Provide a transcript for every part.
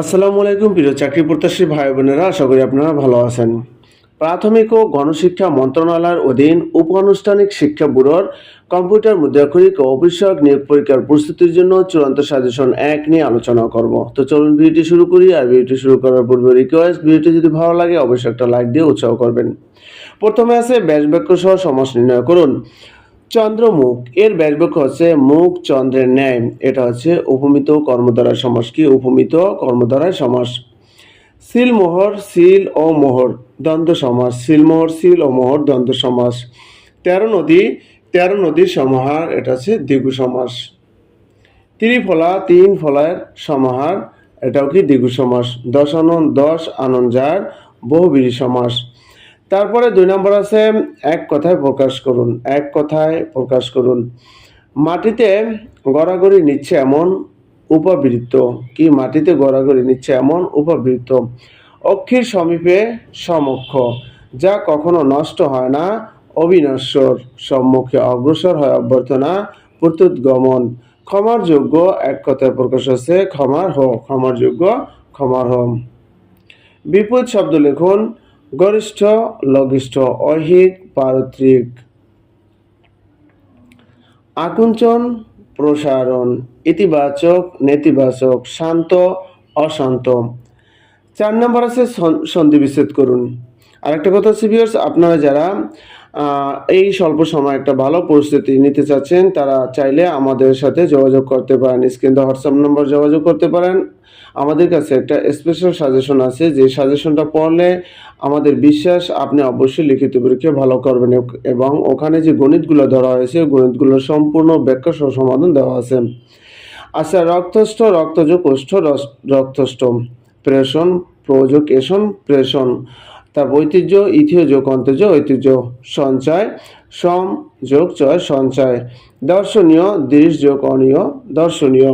আসসালামু আলাইকুম, প্রিয় চাকরি প্রত্যাশী ভাই বোনেরা, আশা করি আপনারা ভালো আছেন। প্রাথমিক ও গণশিক্ষা মন্ত্রণালয়ের অধীন উপানুষ্ঠানিক শিক্ষা ব্যুরোর কম্পিউটার মুদ্রাক্ষরিক ও অফিসক নিয়োগ পরীক্ষার প্রস্তুতির জন্য চূড়ান্ত সাজেশন এক নিয়ে আলোচনা করব। তো চলুন ভিডিওটি শুরু করি, আর ভিডিওটি শুরু করার পূর্বে রিকোয়েস্ট ভিডিওটি যদি ভালো লাগে, অবশ্যই একটা লাইক দিয়ে উৎসাহ করবেন। প্রথমে আছে ব্যাস বাক্য সহ সমাস নির্ণয় করুন। চন্দ্রমুখ, এর ব্যাসবাক্য হচ্ছে মুখ চন্দ্রের ন্যায়। এটা হচ্ছে উপমিত কর্মদ্বারায় সমাস। কি উপমিত কর্মদ্বারায় সমাস? সিলমোহর, সিল ও মোহর, দ্বন্দ্ব সমাস। সিলমোহর, সিল ও মোহর, দ্বন্দ্ব সমাস। তেরো নদী, তেরো নদীর সমাহার, এটা হচ্ছে দ্বিগু সমাস। ত্রিফলা, তিন ফলার সমাহার, এটাও কি দ্বিগু সমাস। দশ আনন্দ দশ আনন্দ যার, বহুবিরী সমাস। তারপরে দুই নম্বর আছে, এক কথায় প্রকাশ করুন, এক কথায় প্রকাশ করুন। মাটিতে গড়াগড়ি নিচ্ছে এমন উপবৃত্ত। কি মাটিতে গড়াগড়ি নিচ্ছে এমন উপবৃত্ত? অক্ষীর সমীপে সমক্ষ, যা কখনো নষ্ট হয় না, অবিনশ্বর। সম্মুখে অগ্রসর হয় অভ্যর্থনা প্রত্যুৎ গমন ক্ষমার যোগ্য, এক কথায় প্রকাশ হচ্ছে ক্ষমার হ, ক্ষমার যোগ্য, ক্ষমার হম বিপদ শব্দ লিখুন গরিষ্ঠ লঘিষ্ঠ ঐহিক পারত্রিক। আকুঞ্চন প্রসারণ ইতিবাচক নেতিবাচক শান্ত অশান্ত। চার নম্বর আছে সন- সন্ধি বিচ্ছেদ করুন। আরেকটা কথা viewers, আপনারা যারা এই স্বল্প সময় একটা ভালো পরিস্থিতি নিতে চাচ্ছেন তারা চাইলে আমাদের সাথে যোগাযোগ করতে পারেন। স্ক্রিন হোয়াটসঅ্যাপ নম্বর যোগাযোগ করতে পারেন। আমাদের কাছে একটা স্পেশাল সাজেশন আছে, যে সাজেশনটা পড়লে আমাদের বিশ্বাস, আপনি অবশ্যই লিখিত পরীক্ষা ভালো করবেন এবং ওখানে যে গণিতগুলো ধরা হয়েছে গণিতগুলোর সম্পূর্ণ ব্যাখ্যা সহ সমাধান দেওয়া আছে। আচ্ছা রক্তস্থ, রক্তজ, কোষ্ঠ রক্তস্থ, প্রেষণ এষণ প্রেষণ তার ঐতিহ্য, ইথিয় যোগ, অন্তর্য, ঐতিহ্য, সঞ্চয়, সম যোগ, চয়, সঞ্চয়, দর্শনীয়, দৃশ যোগ, অনীয়, দর্শনীয়।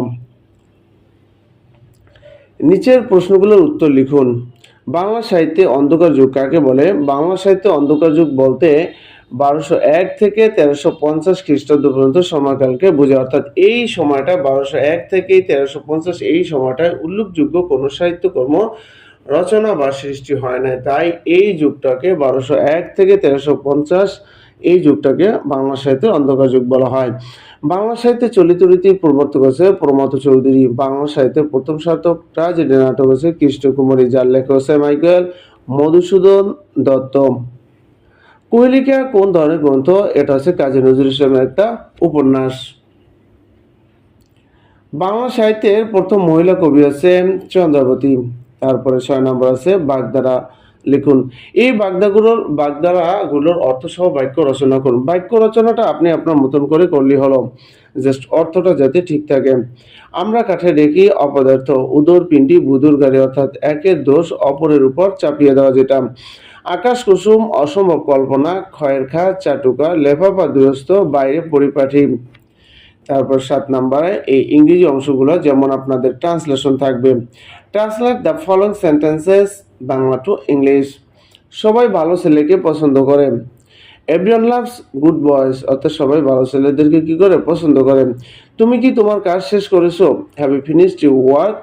নিচের প্রশ্নগুলোর উত্তর লিখুন। বাংলা সাহিত্যে অন্ধকার যুগ কাকে বলে? বাংলা সাহিত্যে অন্ধকার যুগ বলতে বারোশো এক থেকে তেরোশো পঞ্চাশ খ্রিস্টাব্দ পর্যন্ত সময়কালকে বোঝায়। অর্থাৎ এই সময়টা বারোশো এক থেকে তেরোশো পঞ্চাশ এই সময়টায় উল্লেখযোগ্য কোনো সাহিত্যকর্ম রচনা বা সৃষ্টি হয় না তাই এই যুগটাকে বারোশো এক থেকে তেরোশো পঞ্চাশ এই যুগটাকে বাংলা সাহিত্যের অন্ধকার যুগ বলা হয়। বাংলা সাহিত্যে চলিত রীতির প্রবর্তক আছে প্রমথ চৌধুরী। বাংলা সাহিত্যের প্রথম শতক ট্রাজেডি নাটক আছে কৃষ্ণকুমারী, যার লেখক আছে মাইকেল মধুসূদন দত্ত। কোহেলিকা কোন ধরনের গ্রন্থ? এটা হচ্ছে কাজী নজরুল ইসলামের একটা উপন্যাস। বাংলা সাহিত্যের প্রথম মহিলা কবি আছে চন্দ্রাবতী। তারপরে ছয় নম্বর আছে বাগদারা। লিখুন। এই বাগদাগুলোর বাগদারাগুলোর অর্থসহ বাক্য রচনা করুন। বাক্য রচনাটা আপনি আপনার মতন করে করলেই হলো। জাস্ট অর্থটা যাতে ঠিক থাকে। আমরা কাঠে রেখি অপদার্থ, উদর, পিণ্ডি, বুদুর, গাড়ি, অর্থাৎ একের দোষ অপরের উপর চাপিয়ে দেওয়া যেটা। আকাশ, কুসুম, অসম্ভব কল্পনা, ক্ষয়ের খা চাটুকা লেফাফা দুরস্ত বাইরে পরিপাঠি। তারপর সাত নম্বরে এই ইংরেজি অংশগুলো, যেমন আপনাদের ট্রান্সলেশন থাকবে। Translate the following sentences Bangla to English সবাই ভালো ছেলেকে পছন্দ করে। এভরিওয়ান লাভস গুড বয়েস অর্থাৎ সবাই ভালো ছেলেদেরকে কী করে? পছন্দ করে। তুমি কি তোমার কাজ শেষ করেছ? Have you finished you work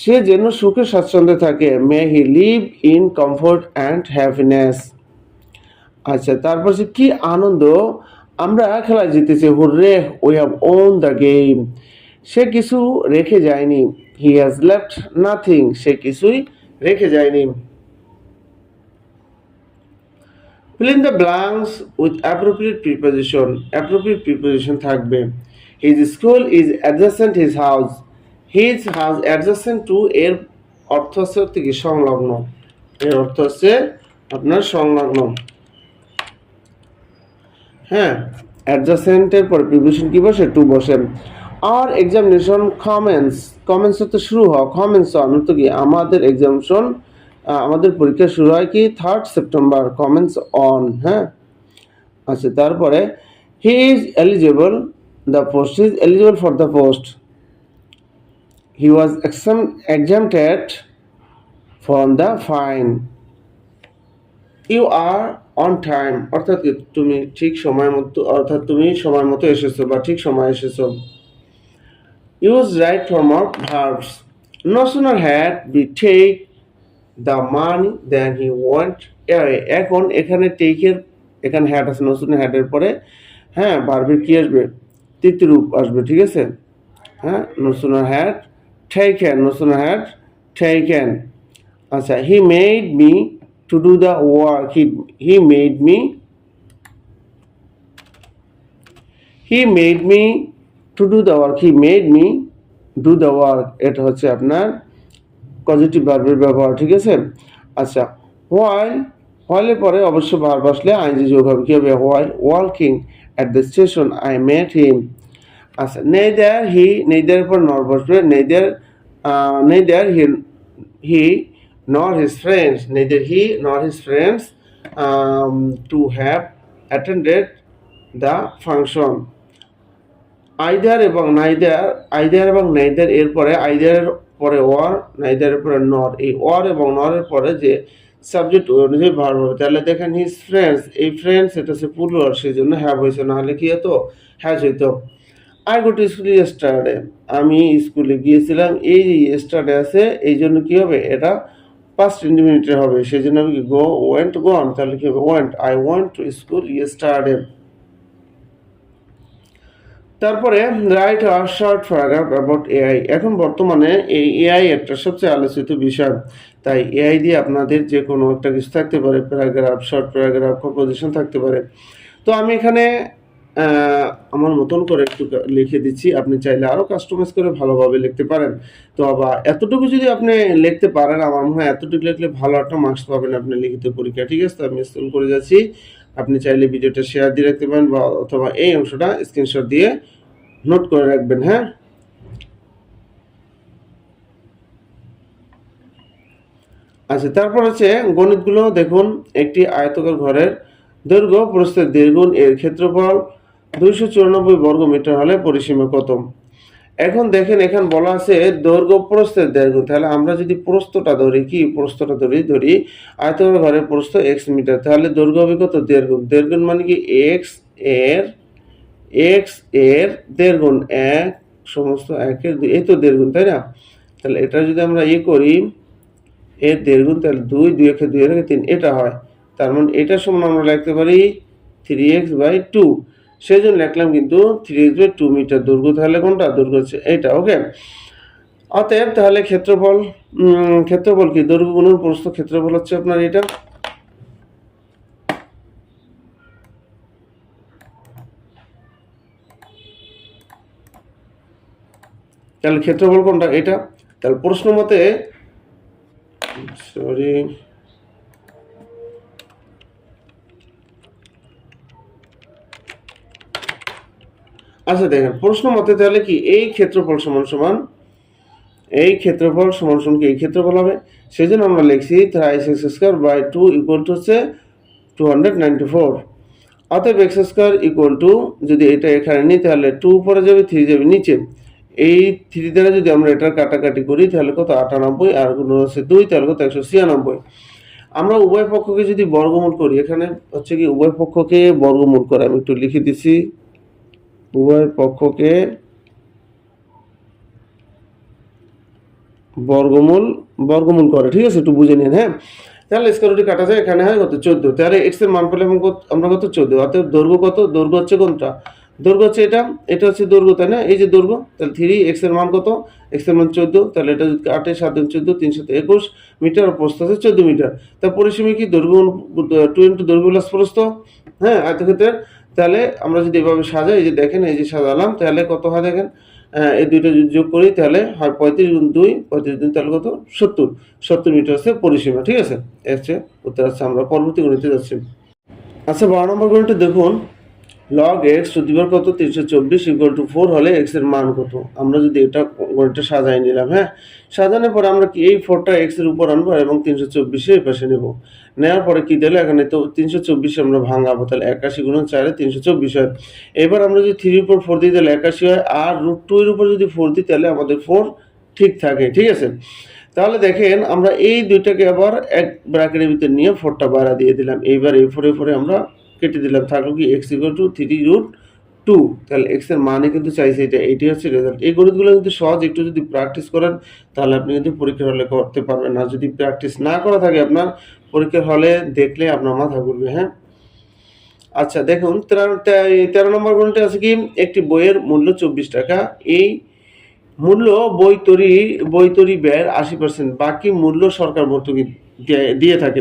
সে যেন সুখে স্বাচ্ছন্দ্যে থাকে। May he live in comfort and happiness আচ্ছা তারপর সে কি আনন্দ? আমরা খেলা জিতেছি hurray we have won the game সে কিছু রেখে যায়নি। হি হ্যাজ লেফট নাথিং সে কিছুই রেখে যায়নি। Filling the blanks with appropriate preposition appropriate preposition থাকবে। His school is adjacent his house his house adjacent to এর অর্থ হচ্ছে সংলগ্ন। এর অর্থ হচ্ছে আপনার সংলগ্ন। হ্যাঁ অ্যাডজাসেন্টের পরে প্রিভিশন কি বসে? টু বসে। আর এক্সামিনেশন কমেন্টস কমেন্টস হতে শুরু হয়। কমেন্টস অন তো কি? আমাদের এক্সামিনেশন আমাদের পরীক্ষা শুরু হয় কি? থার্ড সেপ্টেম্বর কমেন্টস অন হ্যাঁ? আচ্ছা তারপরে he is eligible the post is eligible for the post he was exam exempted from the fine. You are on time অর্থাৎ তুমি ঠিক সময় মতো, অর্থাৎ তুমি সময় মতো এসেছ বা ঠিক সময় এসেছ। Use right form of verbs no had we take the money than he went away এখন এখানে টেকের এখানে হ্যাট আছে sooner had এর পরে হ্যাঁ বারবির কি আসবে? তৃতীয় রূপ আসবে, ঠিক আছে? হ্যাঁ had taken no sooner had taken আচ্ছা he made me to do the work he, he made me he made me to do the work. He made me do the work. এটা হচ্ছে আপনার পজিটিভ ভার্বের ব্যবহার ঠিক আছে? আচ্ছা while হোয়াইলের পরে অবশ্য ভার বসলে আইনজি যোগ হবে। কি হবে? While working at the station I met him আচ্ছা নেইদার হি নেইদারের পর নর বসবে neither neither he he nor his friends neither he nor his friends um, to have attended the function. Either এবং neither either এবং neither এর পরে আইদারের পরে war নাইদারের পরে নর এই ওয়ার এবং নরের পরে যে সাবজেক্ট অনুযায়ী ভার হবে তাহলে দেখেন হিজ ফ্রেন্ডস এই ফ্রেন্ডস এটা হচ্ছে পুরুষ সেই জন্য হ্যাভ হয়েছে নাহলে কি হতো? হ্যাজ হইতো। I go to school yesterday আমি স্কুলে গিয়েছিলাম এই যে ইয়েস্টারডে আছে এই জন্য কি হবে? এটা পাস্ট ইন্ডিমিনিটের হবে সেই জন্য আমি কি গো ওয়েন্ট গন তাহলে কি হবে? Went I went to school yesterday তারপরে রাইট আর শর্ট প্যারাগ্রাফ অ্যাবাউট এআই এখন বর্তমানে এই এআই একটা সবচেয়ে আলোচিত বিষয়। তাই এআই দিয়ে আপনাদের যে কোনো একটা কিছু থাকতে পারে প্যারাগ্রাফ শর্ট প্যারাগ্রাফ কম্পোজিশন থাকতে পারে। তো আমি এখানে আমার মতন করে একটু লিখে দিচ্ছি। আপনি চাইলে আরও কাস্টমাইজ করে ভালোভাবে লিখতে পারেন। তো আবার এতটুকু যদি আপনি লিখতে পারেন, আমার মনে হয় এতটুকু লিখলে ভালো একটা মার্কস পাবেন আপনি লিখিত পরীক্ষা ঠিক আছে? তো আমি স্কুল করে যাচ্ছি। আপনি চাইলে ভিডিওটা শেয়ার দিয়ে রাখতে পারেন বা অথবা এই অংশটা স্ক্রিনশট দিয়ে নোট করে রাখবেন হ্যাঁ? আচ্ছা তারপর হচ্ছে গণিতগুলো দেখুন। একটি আয়তকার ঘরের দৈর্ঘ্য প্রস্থের দ্বিগুণ এর ক্ষেত্রফল। দুইশো চুরানব্বই বর্গ মিটার হলে পরিসীমা কত? এখন দেখেন, এখানে বলা আছে দৈর্ঘ্য প্রস্থের দেড়গুণ। তাহলে আমরা যদি প্রস্থটা ধরি, কি প্রস্থটা ধরি? ধরি আয়তকার ঘরের প্রস্থ এক্স মিটার। তাহলে দৈর্ঘ্য হবে কত? দেড়গুণ। দেড়গুণ মানে কি? এক্সের এক্সের দেড় গুণ এক, সমস্ত একের এই তো দেড় গুণ তাই না? তাহলে এটা যদি আমরা ইয়ে করি, এর দেড় গুণ তাহলে দুই দুই একে দুই একে তিন। এটা হয়। তার মানে এটার সমান আমরা লিখতে পারি থ্রি এক্স বাই টু সেই জন্য লিখলাম কিন্তু three x by two meter দৈর্ঘ্য তাহলে কোনটা? দৈর্ঘ্য হচ্ছে এটা ওকে অতএব তাহলে ক্ষেত্রফল ক্ষেত্রফল কি? দৈর্ঘ্য গুণন প্রস্থ ক্ষেত্রফল হচ্ছে আপনার এটা তাহলে ক্ষেত্রফল কোনটা? এটা তাহলে প্রশ্ন মতে সরি আচ্ছা দেখেন প্রশ্ন মতে তাহলে কি এই ক্ষেত্রফল সমান সমান? এই ক্ষেত্রফল সমান সমান কি এই ক্ষেত্রফল হবে? সেই জন্য আমরা লিখছি thrice x square by two equal to হচ্ছে টু হান্ড্রেড নাইনটি ফোর অতএব এক্স স্কোয়ার ইকুয়াল টু যদি এটা এখানে নিই, তাহলে টু উপরে যাবে থ্রি যাবে নিচে। এই থ্রি দ্বারা যদি আমরা এটার কাটাকাটি করি, তাহলে কত? আটানব্বই, আর গুণ হচ্ছে দুই, তাহলে কত? একশো ছিয়ানব্বই। আমরা উভয় পক্ষকে যদি বর্গমূল করি, এখানে হচ্ছে কি উভয় পক্ষকে বর্গমূল করে আমি একটু লিখে দিছি উভয় পক্ষকে বর্গমূল বর্গমূল করে, ঠিক আছে? একটু বুঝে নিন হ্যাঁ? তাহলে স্কোয়ারটি কাটা যায়, এখানে হয় কত চোদ্দ। তাহলে এক্সের মান পেলে আমরা কত চোদ্দ। অর্থাৎ দৈর্ঘ্য কত? দৈর্ঘ্য হচ্ছে কোনটা? দৈর্ঘ্য হচ্ছে এটা এটা হচ্ছে দৈর্ঘ্য, তাই না? এই যে দৈর্ঘ্য, তাহলে থ্রি, এক্সের মান কত? এক্সের মান চোদ্দ, তাহলে এটা যদি আটে সাত দিন চোদ্দ তিনশো একুশ মিটার প্রস্থ আছে চোদ্দ মিটার। তা পরিসীমা কি? দৈর্ঘ্য টু ইন্টু দৈর্ঘ্য প্লাস প্রস্থ হ্যাঁ? আয়তক্ষেত্রে তাহলে আমরা যদি এভাবে সাজাই, এই যে দেখেন, এই যে সাজালাম, তাহলে কত হয় দেখেন? এই দুইটা যদি যোগ করি, তাহলে হয় পঁয়ত্রিশ গুণ দুই, পঁয়ত্রিশ গুণ তাহলে কত? সত্তর। সত্তর মিটার আছে পরিসীমা, ঠিক আছে? এর চেয়ে উত্তর আছে আমরা পরবর্তী গণিতে যাচ্ছি। আচ্ছা বারো নম্বর গণিতে দেখুন লগ এক্স প্রতিবার কত? তিনশো চব্বিশ ইকুয়াল টু ফোর হলে এক্সের মান কত? আমরা যদি এটা গণিতটা সাজাই নিলাম হ্যাঁ? সাজানোর পরে আমরা কি এই ফোরটা এক্সের উপর আনব এবং তিনশো চব্বিশে এই পাশে নেব? নেওয়ার পরে কি দিলে? এখানে তো তিনশো চব্বিশে আমরা ভাঙাবো, তাহলে একাশি গুণ চারে তিনশো চব্বিশ হয়। এবার আমরা যদি থ্রির উপর ফোর দিই, তাহলে একাশি হয়। আর রুট টু এর উপর যদি ফোর দিই, তাহলে আমাদের ফোর ঠিক থাকে, ঠিক আছে? তাহলে দেখেন, আমরা এই দুইটাকে আবার এক ব্র্যাকেটের ভিতরে নিয়ে ফোরটা বাড়া দিয়ে দিলাম। এইবার এই ফোরে ফোরে আমরা কেটে দিলাম, থাকল কি x equal to three root two তাহলে এক্সের মানে কিন্তু চাইছে এটা, এটি হচ্ছে রেজাল্ট এই গণিতগুলো কিন্তু সহজ, একটু যদি প্র্যাকটিস করেন, তাহলে আপনি কিন্তু পরীক্ষার হলে করতে পারবেন। আর যদি প্র্যাকটিস না করা থাকে আপনার, পরীক্ষার হলে দেখলে আপনার মাথা ঘুরবে হ্যাঁ? আচ্ছা দেখুন, তেরো নম্বর গণিতে আছে কি? একটি বইয়ের মূল্য চব্বিশ টাকা। এই মূল্য বই তৈরি বই তৈরি ব্যয়ের আশি পার্সেন্ট বাকি মূল্য সরকার ভর্তুকি দিয়ে থাকে।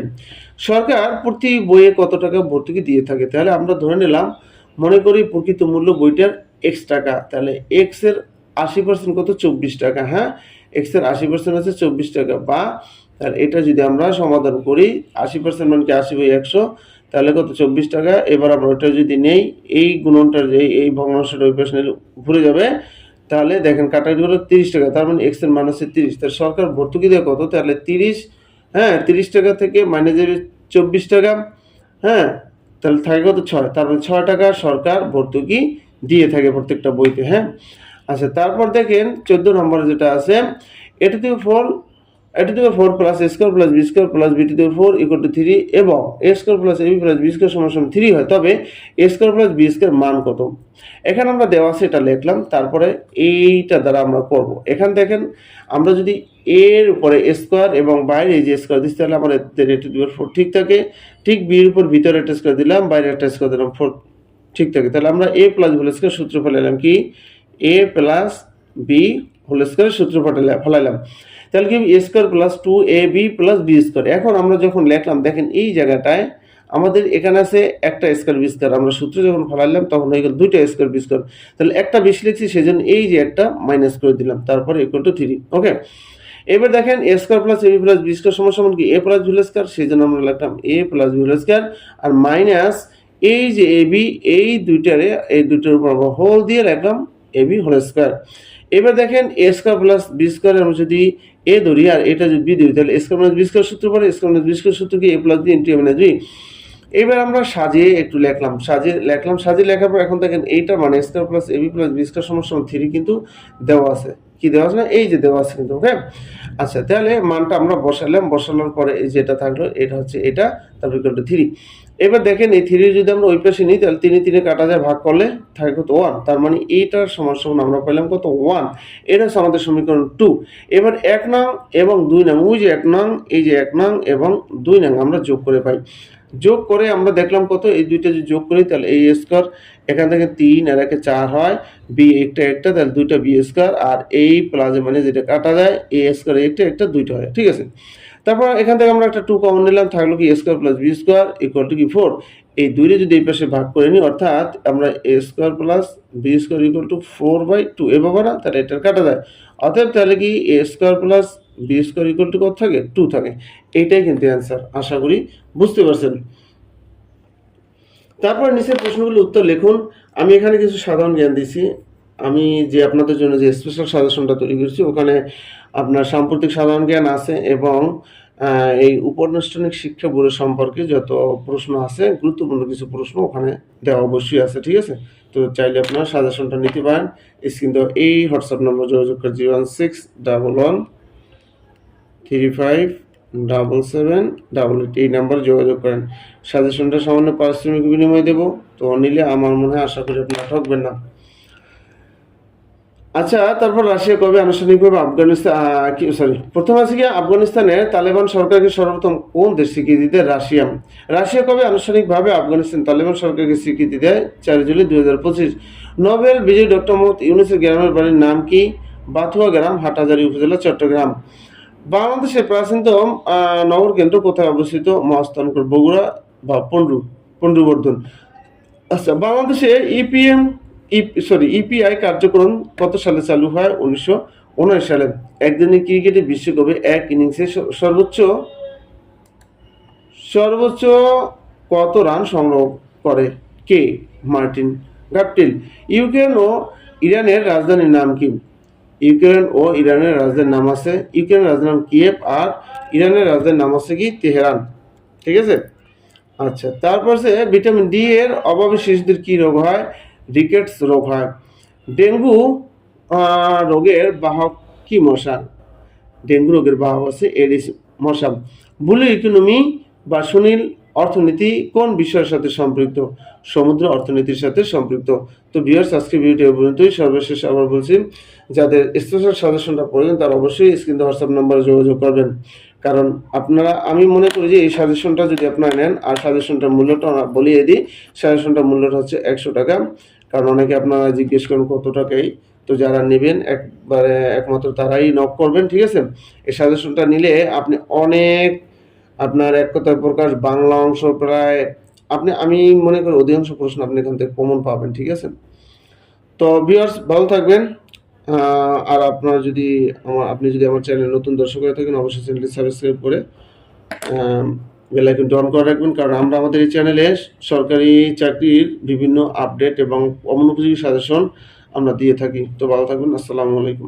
সরকার প্রতি বইয়ে কত টাকা ভর্তুকি দিয়ে থাকে? তাহলে আমরা ধরে নিলাম, মনে করি প্রকৃত মূল্য বইটার এক্স টাকা। তাহলে এক্সের আশি পার্সেন্ট কত? চব্বিশ টাকা হ্যাঁ? এক্সের আশি পার্সেন্ট আছে চব্বিশ টাকা। বা, তাহলে এটা যদি আমরা সমাধান করি, আশি পার্সেন্ট মানে কি আশি বাই একশো? তাহলে কত? চব্বিশ টাকা। এবার আমরা ওটা যদি নেই, এই গুণনটার যে, এই ভগ্নাংশটা ওই পাশে ঘুরে যাবে, তাহলে দেখেন কাটাকাটি হলো তিরিশ টাকা। তার মানে এক্সের মান হচ্ছে তিরিশ। তাহলে সরকার ভর্তুকি দেয় কত? তাহলে তিরিশ হ্যাঁ তিরিশ টাকা থেকে মাইনে যাবে চব্বিশ টাকা। হ্যাঁ তাহলে থাকে কত? ছয়। তারপরে ছয় টাকা সরকার ভর্তুকি দিয়ে থাকে প্রত্যেকটা বইতে হ্যাঁ? আচ্ছা তারপর দেখেন, চোদ্দ নম্বরে যেটা আছে, এটাতে ফোর এটা থেকে four plus square plus B square plus B থেকে ফোর ইকুয়াল টু থ্রি এবং A square plus AB plus B square সমান থ্রি হয়। তবে A square plus B square মান কত? এখানে আমরা দেওয়া আছে এটা লিখলাম, তারপরে এইটা দ্বারা আমরা করব। এখান দেখেন, আমরা যদি এর উপরে স্কোয়ার এবং বাইরে যে স্কোয়ার দিচ্ছি তাহলে আমাদের এ টু দিবার ফোর ঠিক থাকে। ঠিক বির উপর ভিতরে একটা স্কোয়ার দিলাম বাইরে একটা স্কোয়ার দিলাম ফোর ঠিক থাকে। তাহলে আমরা এ প্লাস হোল স্কোয়ার সূত্র ফেলাইলাম কি? A plus B whole square সূত্র ফেলাইলাম। তাহলে কি A square plus two A B plus B square এখন আমরা যখন লিখলাম, দেখেন এই জায়গাটায় আমাদের এখানে আছে একটা স্কোয়ার বি স্কোয়ার আমরা সূত্র যখন ফেলাইলাম, তখন হয়ে গেল দুইটা স্কোয়ার বি স্কোয়ার তাহলে একটা বিশ লিখছি, সেজন্য এই যে একটা মাইনাস করে দিলাম, তারপরে ইকুয়াল টু থ্রি ওকে এবার দেখেন A square plus AB plus B square সমান সমান কি? এ প্লাস বি স্কোয়ার সেই জন্য আমরা লিখলাম এ প্লাস বি স্কোয়ার আর মাইনাস এই যে এ বি এই দুইটারে, এই দুইটার উপর আমরা হোল দিয়ে লিখলাম এ বি হোল স্কোয়ার এবার দেখেন A square plus B square আমরা যদি এ ধরি আর এটা যদি বি ধরি তাহলে A square plus B square সূত্র পরে এ স্কোয়ার প্লাস বি সূত্র কি A plus B into A minus B? এবার আমরা সাজিয়ে একটু লেখলাম, সাজিয়ে লেখলাম, সাজিয়ে লেখার পর এখন দেখেন এইটা মানে square plus AB plus B square সমান থ্রি কিন্তু দেওয়া আছে। কি দেওয়া আছে এই যে দেওয়া আছে কিন্তু ওকে আচ্ছা তাহলে মানটা আমরা বসালাম। বসানোর পরে এই যেটা থাকল, এটা হচ্ছে এটা, তারপর ইকুয়াল থ্রি। এবার দেখেন, এই থ্রি যদি আমরা ওই পাশে নিই, তাহলে তিনে তিনে কাটা যায়, ভাগ করলে থাকে কত ওয়ান তার মানে এইটার সমান সমান আমরা পেলাম কত ওয়ান এটা হচ্ছে আমাদের সমীকরণ টু এবার এক নং এবং দুই নং, ওই যে এক নং, এই যে এক নং এবং দুই নং আমরা যোগ করে পাই। যোগ করে আমরা দেখলাম কত? এই দুইটা যদি যোগ করি, তাহলে এই স্কোয়ার এখান থেকে তিন, আর একে চার হয়। বি একটা একটা, তাহলে দুইটা বি স্কোয়ার আর এই প্লাজে মানে যেটা কাটা যায় এ স্কোয়ার একটা একটা, দুইটা হয়। ঠিক আছে? তারপর এখান থেকে আমরা একটা টু কমন নিলাম, থাকল কি square plus B square equal to কি ফোর এই দুইটা যদি এই পাশে ভাগ করে নিই, অর্থাৎ আমরা A square plus B square equal to four by two A পাবো না, তাহলে এটা কাটা যায়। অতএব তাহলে কি A square plus B square equal to কত থাকে? টু থাকে। এইটাই কিন্তু অ্যান্সার আশা করি বুঝতে পারছেন। তারপর নিচের প্রশ্নগুলোর উত্তর লিখুন। আমি এখানে কিছু সাধারণ জ্ঞান দিছি আমি যে আপনাদের জন্য যে স্পেশাল সাজেশনটা তৈরি করেছি, ওখানে আপনার সাম্প্রতিক সাধারণ জ্ঞান আছে এবং এই উপরানুষ্ঠানিক শিক্ষা বোর্ডের সম্পর্কে যত প্রশ্ন আছে, গুরুত্বপূর্ণ কিছু প্রশ্ন ওখানে দেওয়া অবশ্যই আছে, ঠিক আছে? তো চাইলে আপনারা সাজেশনটা নিতে পারেন। স্ক্রিন দেওয়া এই হোয়াটসঅ্যাপ নম্বর যোগাযোগ করে zero one six double one three five double seven double eight এই নাম্বারে যোগাযোগ করেন। সাজেশনটা সামান্য পারিশ্রমিক বিনিময় দেবো, তো নিলে আমার মনে হয় আশা করি আপনারা ঠকবেন না। আচ্ছা তারপর রাশিয়া কবে আনুষ্ঠানিকভাবে আফগানিস্তান সরি প্রথম আছে কি আফগানিস্তানের তালেবান সরকারকে সর্বপ্রথম কোন দেশ স্বীকৃতি দেয়? রাশিয়া। রাশিয়া কবে আনুষ্ঠানিকভাবে আফগানিস্তান তালেবান সরকারকে স্বীকৃতি দেয়? চার জুলাই দুই হাজার পঁচিশ। নোবেল বিজয়ী ডক্টর মোহাম্মদ ইউনুসের গ্রামের বাড়ির নাম কি? বাথুয়া গ্রাম, হাটহাজারী উপজেলা, চট্টগ্রাম। বাংলাদেশের প্রাচীনতম নগর কেন্দ্র কোথায় অবস্থিত? মহাস্থানকর বগুড়া বা পন্ডু পন্ডুবর্ধন আচ্ছা বাংলাদেশে ইপিএম সরি ইপিআই কার্যক্রম কত সালে চালু হয়? উনিশশো উনআশি সালে। একদিনের ক্রিকেটে বিশ্বকাপে এক ইনিংসে সর্বোচ্চ সর্বোচ্চ কত রান সংগ্রহ করে? কে? Martin Guptill. ইউক্রেন ও ইরানের রাজধানীর নাম কি? ইউক্রেন ও ইরানের রাজধানীর নাম আছে। ইউক্রেনের রাজধানীর নাম কিয়েভ আর ইরানের রাজধানীর নাম আছে কি? তেহরান। ঠিক আছে? আচ্ছা তারপর সে ভিটামিন ডি এর অভাবে শিশুদের কি রোগ হয়? রিকেটস রোগ হয়। ডেঙ্গু রোগের বাহক কি মশা ডেঙ্গু রোগের বাহক আছে এডিস মশা ব্লু ইকোনমি বা সুনীল অর্থনীতি কোন বিষয়ের সাথে সম্পৃক্ত? সমুদ্র অর্থনীতির সাথে সম্পৃক্ত। তো ভিউয়ার্স আজকে ভিডিওটি পর্যন্তই। সর্বশেষ আবার বলছি, যাদের স্পেশাল সাজেশনটা প্রয়োজন, তারা অবশ্যই স্ক্রিন হোয়াটসঅ্যাপ নাম্বারে যোগাযোগ করবেন। কারণ আপনারা, আমি মনে করি যে এই সাজেশনটা যদি আপনারা নেন, আর সাজেশনটার মূল্যটা বলিয়ে দিই সাজেশনটার মূল্যটা হচ্ছে একশো টাকা। কারণ অনেকে আপনারা জিজ্ঞেস করেন, কত টাকাই? তো যারা নেবেন, একবারে, একমাত্র তারাই নক করবেন, ঠিক আছে? এই সাজেশনটা নিলে আপনি অনেক আপনার এক কথায় প্রকাশ, বাংলা অংশ প্রায়, আপনি, আমি মনে করি অধিকাংশ প্রশ্ন আপনি এখান থেকে কমন পাবেন, ঠিক আছে? তো ভিউয়ার্স ভালো থাকবেন। আর আপনারা যদি আমার, আপনি যদি আমার চ্যানেল নতুন দর্শক হয়ে থাকেন, অবশ্যই চ্যানেলটি সাবস্ক্রাইব করে বেল আইকনটি অন করে রাখবেন, কারণ আমরা আমাদের এই চ্যানেলে সরকারি চাকরির বিভিন্ন আপডেট এবং অনুপযোগী সাজেশন আমরা দিয়ে থাকি। তো ভালো থাকবেন, আসসালামু আলাইকুম।